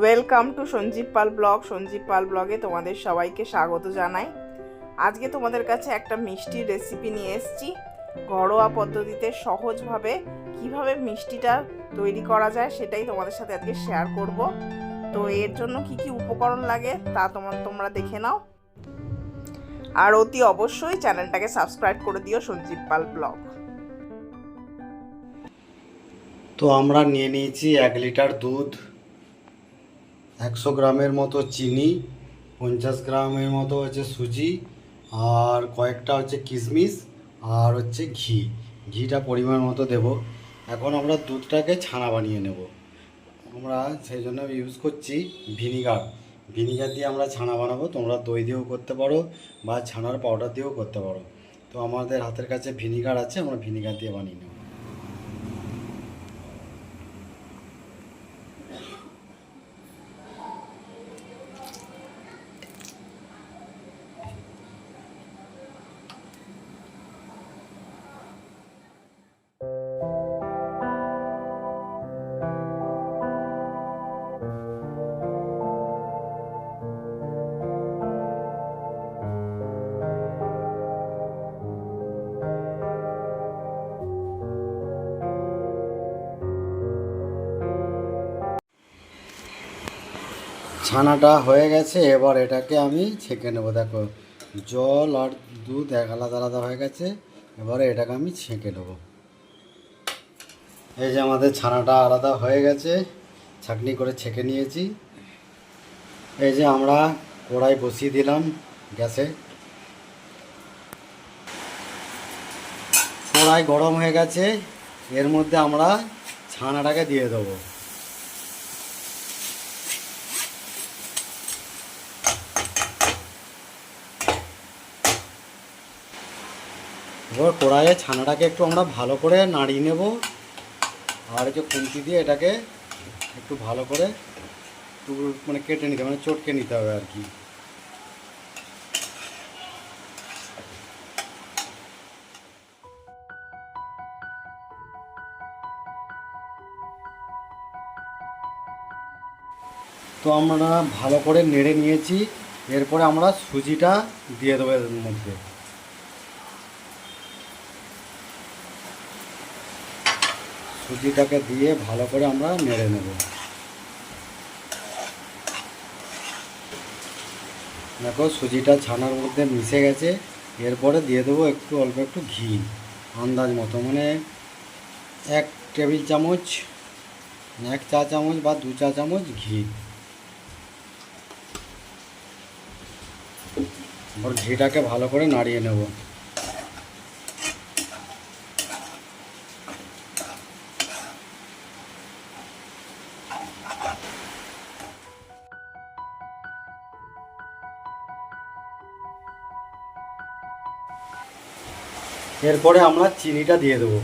Welcome to Sanjib Pal blog Sanjib Pal ব্লগে তোমাদের সবাইকে স্বাগত জানাই। আজকে তোমাদের কাছে একটা মিষ্টির রেসিপি নিয়ে এসেছি। ঘরোয়া পদ্ধতিতে সহজভাবে কীভাবে মিষ্টিটা তৈরি করা যায় সেটাই তোমাদের সাথে আজকে শেয়ার করব। তো এর জন্য কি কি উপকরণ লাগে তা তোমার তোমরা দেখে নাও। আর অতি অবশ্যই চ্যানেলটাকে সাবস্ক্রাইব করে দিও সঞ্জীব পাল ব্লগ তো আমরা নিয়ে নিয়েছি এক লিটার দুধ। একশো গ্রামের মতো চিনি, পঞ্চাশ গ্রামের মতো হচ্ছে সুজি, আর কয়েকটা হচ্ছে কিশমিশ, আর হচ্ছে ঘি। ঘিটা পরিমাণ মতো দেব। এখন আমরা দুধটাকে ছানা বানিয়ে নেব। আমরা সেই জন্য ইউজ করছি ভিনিগার। ভিনিগার দিয়ে আমরা ছানা বানাবো। তোমরা দই দিয়েও করতে পারো বা ছানার পাউডার দিয়েও করতে পারো। তো আমাদের হাতের কাছে ভিনিগার আছে, আমরা ভিনিগার দিয়ে বানিয়ে নেব। ছানাটা হয়ে গেছে, এবার এটাকে আমি ছেঁকে নেব। দেখো, জল আর দুধ এক আলাদা আলাদা হয়ে গেছে, এবারে এটাকে আমি ছেঁকে নেব। এই যে আমাদের ছানাটা আলাদা হয়ে গেছে, ছাঁকনি করে ছেঁকে নিয়েছি। এই যে আমরা কড়াই বসিয়ে দিলাম গ্যাসে। কড়াই গরম হয়ে গেছে, এর মধ্যে আমরা ছানাটাকে দিয়ে দেবো। এবার কড়াইয়ে ছানাটাকে একটু আমরা ভালো করে নাড়িয়ে নেব। আর যে খুন্তি দিয়ে এটাকে একটু ভালো করে মানে কেটে নিতে মানে চটকে নিতে হবে আর কি। তো আমরা ভালো করে নেড়ে নিয়েছি, এরপরে আমরা সুজিটা দিয়ে দেবো এর মধ্যে। সুজিটাকে দিয়ে ভালো করে আমরা নেড়ে নেব। দেখো সুজিটা ছানার মধ্যে মিশে গেছে। এরপরে দিয়ে দেবো একটু অল্প একটু ঘি, আন্দাজ মতো। মানে এক টেবিল চামচ, এক চা চামচ বা দু চা চামচ ঘি। ঘিটাকে ভালো করে নাড়িয়ে নেব। এরপরে আমরা চিনিটা দিয়ে দেবো।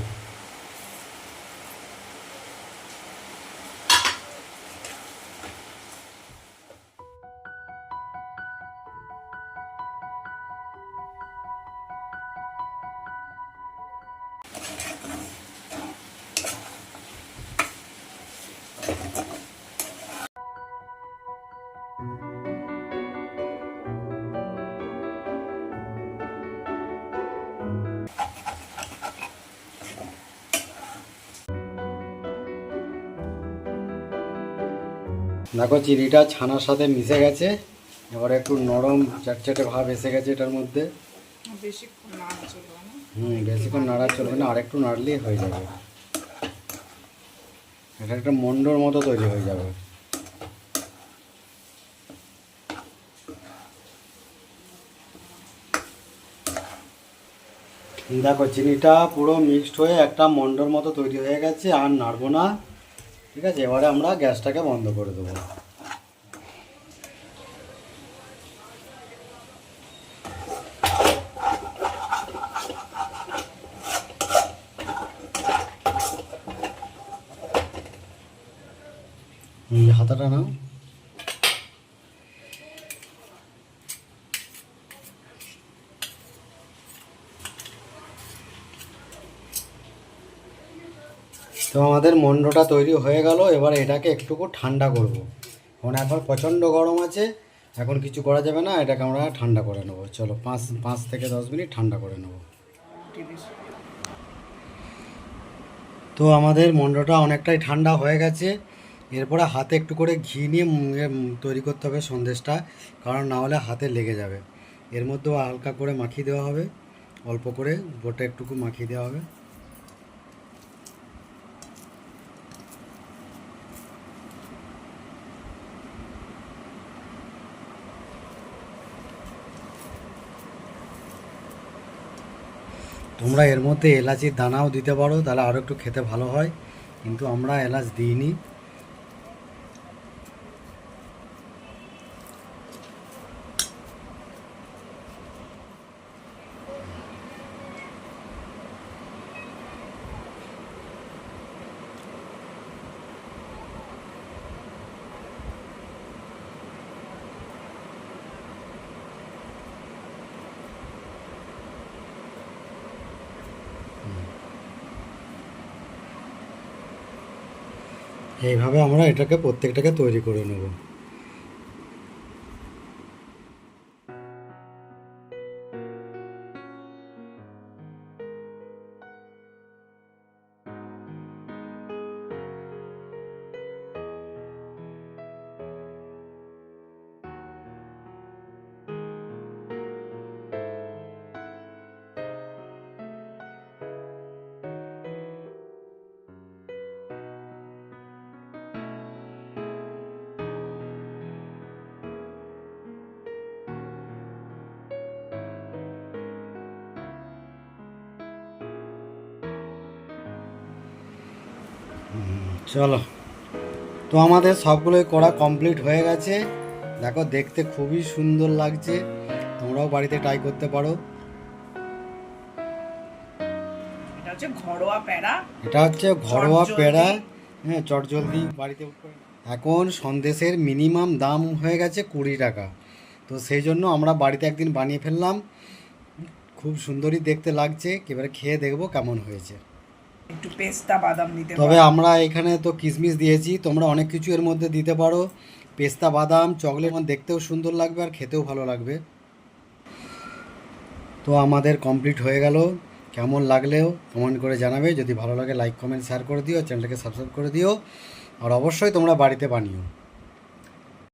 দেখো চিনিটা ছানার সাথে মিশে গেছে এবার একটু নরম চটচটে ভাব এসে গেছে এটার মধ্যে। হুম বেশিক্ষণ নাড়া চলবে না আর একটু নাড়লেই হয়ে যাবে। এটা একটা মন্ডর মতো তৈরি হয়ে যাবে। দেখো চিনিটা পুরো মিক্সড হয়ে একটা মন্ডর মতো তৈরি হয়ে গেছে আর নাড়বো না। ঠিক আছে এবারে আমরা গ্যাসটাকে বন্ধ করে দেবো। হাতাটা নাও। তো আমাদের মন্ডটা তৈরি হয়ে গেল, এবার এটাকে একটুকু ঠান্ডা করব। এখন এখন প্রচণ্ড গরম আছে, এখন কিছু করা যাবে না, এটাকে আমরা ঠান্ডা করে নেব। চলো, পাঁচ পাঁচ থেকে দশ মিনিট ঠান্ডা করে নেব। তো আমাদের মন্ডটা অনেকটাই ঠান্ডা হয়ে গেছে, এরপরে হাতে একটু করে ঘি নিয়ে তৈরি করতে হবে সন্দেশটা, কারণ না হলে হাতে লেগে যাবে। এর মধ্যেও হালকা করে মাখিয়ে দেওয়া হবে, অল্প করে বোটে একটুকু মাখিয়ে দেওয়া হবে। তোমরা এর মধ্যে এলাচির দানাও দিতে পারো, তাহলে আরও একটু খেতে ভালো হয়। কিন্তু আমরা এলাচ দিইনি। এইভাবে আমরা এটাকে প্রত্যেকটাকে তৈরি করে নেব। চলো। তো আমাদের সবগুলোই করা কমপ্লিট হয়ে গেছে। দেখো দেখতে খুবই সুন্দর লাগছে। তোমরাও বাড়িতে ট্রাই করতে পারো। এটা হচ্ছে ঘরোয়া প্যাড়া এটা হচ্ছে ঘরোয়া। পেড়া হ্যাঁ চটজলদি বাড়িতে এখন সন্দেশের মিনিমাম দাম হয়ে গেছে কুড়ি টাকা। তো সেই জন্য আমরা বাড়িতে একদিন বানিয়ে ফেললাম। খুব সুন্দরই দেখতে লাগছে। এবারে খেয়ে দেখব কেমন হয়েছে। একটু পেস্তা বাদাম দিতে তবে আমরা এখানে তো কিশমিশ দিয়েছি তোমরা অনেক কিছু এর মধ্যে দিতে পারো। পেস্তা বাদাম চকলেট মানে দেখতেও সুন্দর লাগবে আর খেতেও ভালো লাগবে। তো আমাদের কমপ্লিট হয়ে গেল। কেমন লাগলেও কমেন্ট করে জানাবে। যদি ভালো লাগে লাইক কমেন্ট শেয়ার করে দিও। চ্যানেলটাকে সাবস্ক্রাইব করে দিও। আর অবশ্যই তোমরা বাড়িতে বানিও।